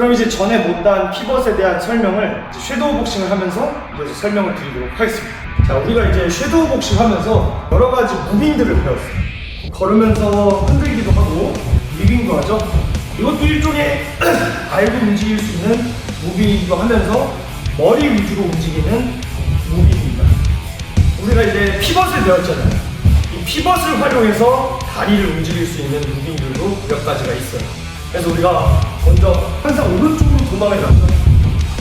그럼 이제 전에 못한 피벗에 대한 설명을 섀도우 복싱을 하면서 이제 설명을 드리도록 하겠습니다. 자, 우리가 이제 섀도우 복싱 하면서 여러 가지 무빙들을 배웠어요. 걸으면서 흔들기도 하고 리빙도 하죠. 이것도 일종의 알고 움직일 수 있는 무빙이기도 하면서 머리 위주로 움직이는 무빙입니다. 우리가 이제 피벗을 배웠잖아요. 이 피벗을 활용해서 다리를 움직일 수 있는 무빙들도 몇 가지가 있어요. 그래서 우리가 먼저 항상 오른쪽으로 도망을 가죠.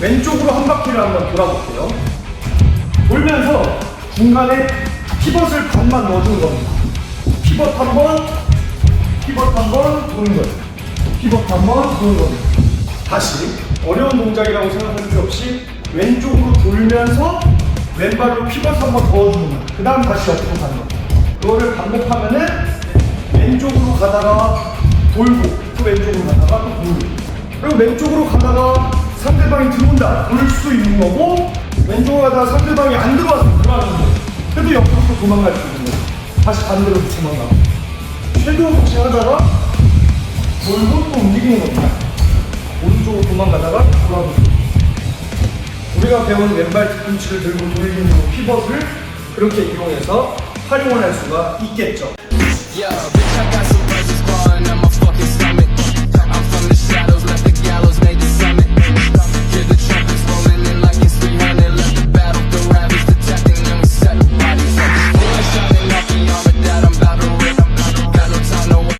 왼쪽으로 한 바퀴를 한번 돌아볼게요. 돌면서 중간에 피벗을 반만 넣어주는 겁니다. 피벗 한 번, 피벗 한 번 도는 거예요. 피벗 한 번 도는 겁니다. 다시 어려운 동작이라고 생각할 필요 없이 왼쪽으로 돌면서 왼발로 피벗 한번 넣어주는 거예요. 그 다음 다시 옆으로 가는 거예요. 이거를 반복하면은 왼쪽으로 가다가 돌고 또 왼쪽으로 가다가 또 돌고 그리고 왼쪽으로 가다가 상대방이 들어온다. 돌 수 있는 거고 왼쪽으로 가다가 상대방이 안 들어와서 들어가는 거예요. 그래도 옆으로 또 도망갈 수 있는 거예요. 다시 반대로 도망가고. 섀도우 복싱 하다가 돌고 또 움직이는 겁니다. 오른쪽으로 도망가다가 돌아오고 우리가 배운 왼발 뒤꿈치를 들고 돌리는 피벗을 그렇게 이용해서 활용을 할 수가 있겠죠. Yo,